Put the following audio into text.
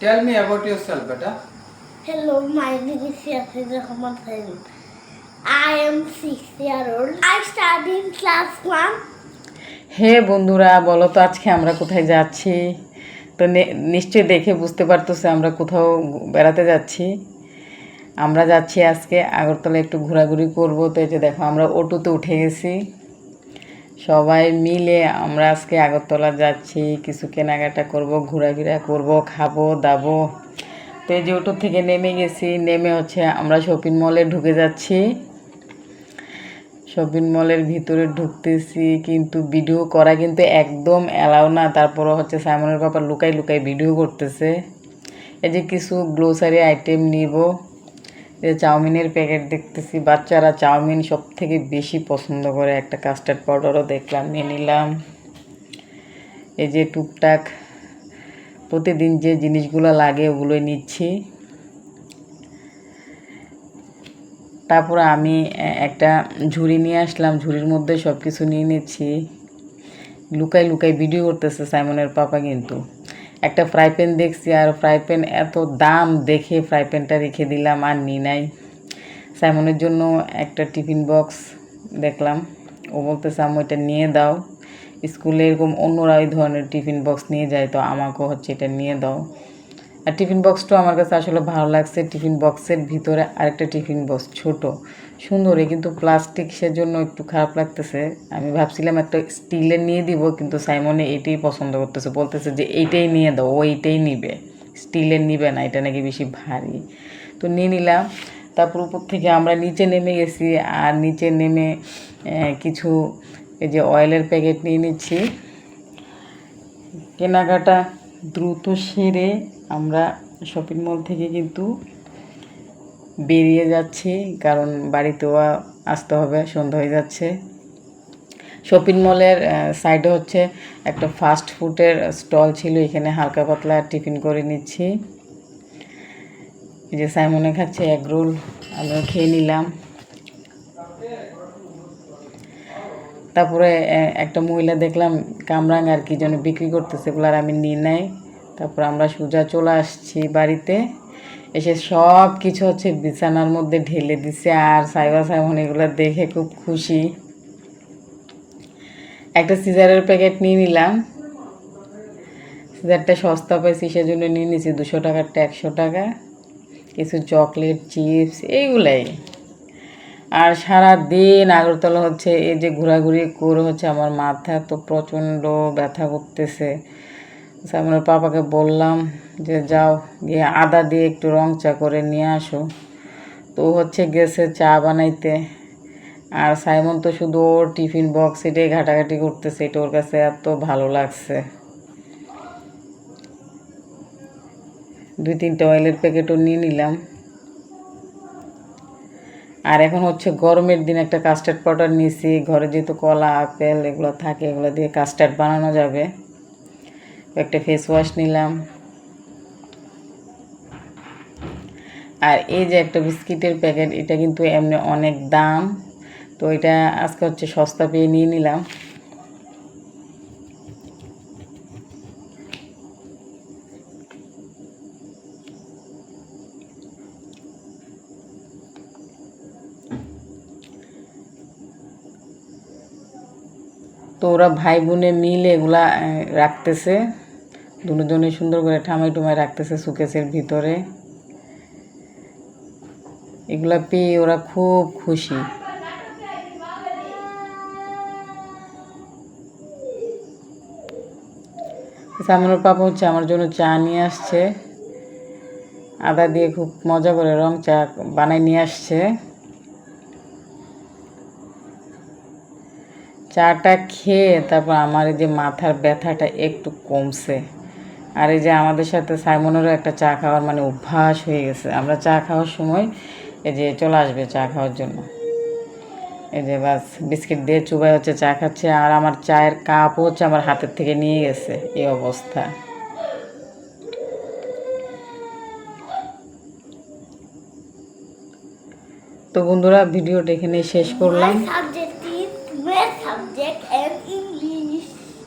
Tell me about yourself, beta. Hello, my name is Yasir Rahman Sain. I am six year old. I study in class one. হে বন্ধুরা বলো তো আজকে আমরা কোথায় যাচ্ছি তো নিশ্চয়ই দেখে বুঝতে পারতেছে আমরা কোথাও বেড়াতে যাচ্ছি আমরা যাচ্ছি আজকে আগরতলা একটু ঘোরাঘুরি করব তো এই যে দেখো আমরা অটোতে উঠে গেছি সবাই মিলে আমরা আজকে আগরতলা যাচ্ছি, কিছু কেনাকাটা করব, ঘোরাফেরা করব, খাব, দাবো। তো এই যে অটো থেকে নেমে গেছি, নেমে হচ্ছে আমরা শপিং মলে ঢুকে যাচ্ছি। শপিং মলের ভিতরে ঢুকতেছি, কিন্তু ভিডিও করা কিন্তু একদম অ্যালাউ না, তারপরও হচ্ছে সাইমনের পাপা লুকাই লুকাই ভিডিও করতেছে। এই যে কিছু গ্লোসারি আইটেম নিব। এই চাউমিনের প্যাকেট দেখতেছি। বাচ্চারা চাউমিন সব থেকে বেশি পছন্দ করে। একটা কাস্টার্ড পাউডারও দেখলাম, নিয়ে নিলাম। এই যে টুকটাক প্রতিদিন যে জিনিসগুলো লাগে ওগুলোই নিচ্ছি। তারপরে আমি একটা ঝুড়ি নিয়ে আসলাম। ঝুড়ির মধ্যে সব কিছু নিয়ে নিচ্ছি। লুকাই লুকাই ভিডিও করতেছে সাইমনের পাপা কিন্তু। একটা ফ্রাই প্যান দেখছি আর ফ্রাই প্যান এত দাম দেখে ফ্রাই প্যানটা রেখে দিলাম, আর নি নাই। সাইমনের জন্য একটা টিফিন বক্স দেখলাম। ও বলতে আমি ওইটা নিয়ে দাও। স্কুলে এরকম অন্যরা ওই ধরনের টিফিন বক্স নিয়ে যায়, তো আমাকেও হচ্ছে এটা নিয়ে দাও। আর টিফিন বক্সটাও আমার কাছে আসলে ভালো লাগছে। টিফিন বক্সের ভিতরে আরেকটা টিফিন বক্স ছোট। সুন্দরই কিন্তু প্লাস্টিক সেজন্য একটু খারাপ লাগতেছে। আমি ভাবছিলাম একটা স্টিলের নিয়ে দিব, কিন্তু সাইমনে এটাই পছন্দ করতেছে। বলতেছে যে এইটাই নিয়ে দাও, ও এইটাই নিবে। স্টিলের নিবে না, এটা নাকি বেশি ভারী। তো নিয়ে নিলাম। তারপর উপর থেকে আমরা নিচে নেমে গেছি আর নিচে নেমে কিছু এই যে অয়েলের প্যাকেট নিয়ে নিচ্ছি। কেনাকাটা দ্রুত সেরে আমরা শপিং মল থেকে কিন্তু বেরিয়ে যাচ্ছি, কারণ বাড়িতেও আসতে হবে, সন্ধ্যা হয়ে যাচ্ছে। শপিং মলের সাইডে হচ্ছে একটা ফাস্ট ফুডের স্টল ছিল, এখানে হালকা পাতলা টিফিন করে নিচ্ছি। যে সাইমনে খাচ্ছে এগ রোল আমিও খেয়ে নিলাম। তারপরে একটা মহিলা দেখলাম কামরাং আর কি যেন বিক্রি করতেছে এগুলো আর আমি নিয়ে নাই। তারপর আমরা সোজা চলে আসছি বাড়িতে। এসে সব কিছু হচ্ছে বিছানার মধ্যে ঢেলে দিছে আর সাইবা সাইমন এগুলো দেখে খুব খুশি। একটা সিজারের প্যাকেট নিয়ে নিলাম। সিজারটা সস্তা পাইছি, সেজন্য নিয়ে নিয়েছি দুশো টাকারটা একশো টাকা। কিছু চকলেট, চিপস, এইগুলাই। আর সারা দিন আগরতলা হচ্ছে এই যে ঘোরাঘুরি করে হচ্ছে আমার মাথা তো প্রচণ্ড ব্যথা করতেছে। সামনের পাপাকে বললাম যে, যাও, গিয়ে আদা দিয়ে একটু রং চা করে নিয়ে আসো। তো হচ্ছে গেছে চা বানাইতে। আর সাইমন তো শুধু ওর টিফিন বক্স এটাই ঘাটাঘাটি করতেছে, এটা ওর কাছে এত ভালো লাগছে। দুই তিনটা অয়েলের প্যাকেটও নিয়ে নিলাম। আর এখন হচ্ছে গরমের দিন একটা কাস্টার্ড পাউডার নিয়েছি, ঘরে যেহেতু কলা, আপেল এগুলো থাকে, এগুলো দিয়ে কাস্টার্ড বানানো যাবে। একটা ফেস ওয়াশ নিলাম। আর এই যে একটা বিস্কিটের প্যাকেট এটা কিন্তু এমনি অনেক দাম। তো এটা আজকে হচ্ছে সস্তা পেয়ে নিয়ে নিলাম। তো ওরা ভাই বোনে মিলে এগুলা রাখতেছে। দুজনে সুন্দর করে ঠামাই টুমাই রাখতেছে সুকেসের ভিতরে। এগুলা পেয়ে ওরা খুব খুশি। সামনের পাপা হচ্ছে আমার জন্য চা নিয়ে আসছে। আদা দিয়ে খুব মজা করে রং চা বানাই নিয়ে আসছে। চাটা খেয়ে তারপর আমার যে মাথার ব্যথাটা একটু কমছে। আর এই যে আমাদের সাথে সাইমনেরও একটা চা খাওয়ার মানে অভ্যাস হয়ে গেছে। আমরা চা খাওয়ার সময় এই যে চলে আসবে চা খাওয়ার জন্য। এই যে বাস বিস্কিট দিয়ে চুবাই হচ্ছে চা খাচ্ছে আর আমার চায়ের কাপও হচ্ছে আমার হাতের থেকে নিয়ে গেছে। এই অবস্থা। তো বন্ধুরা, ভিডিওটা এখানে শেষ করলাম।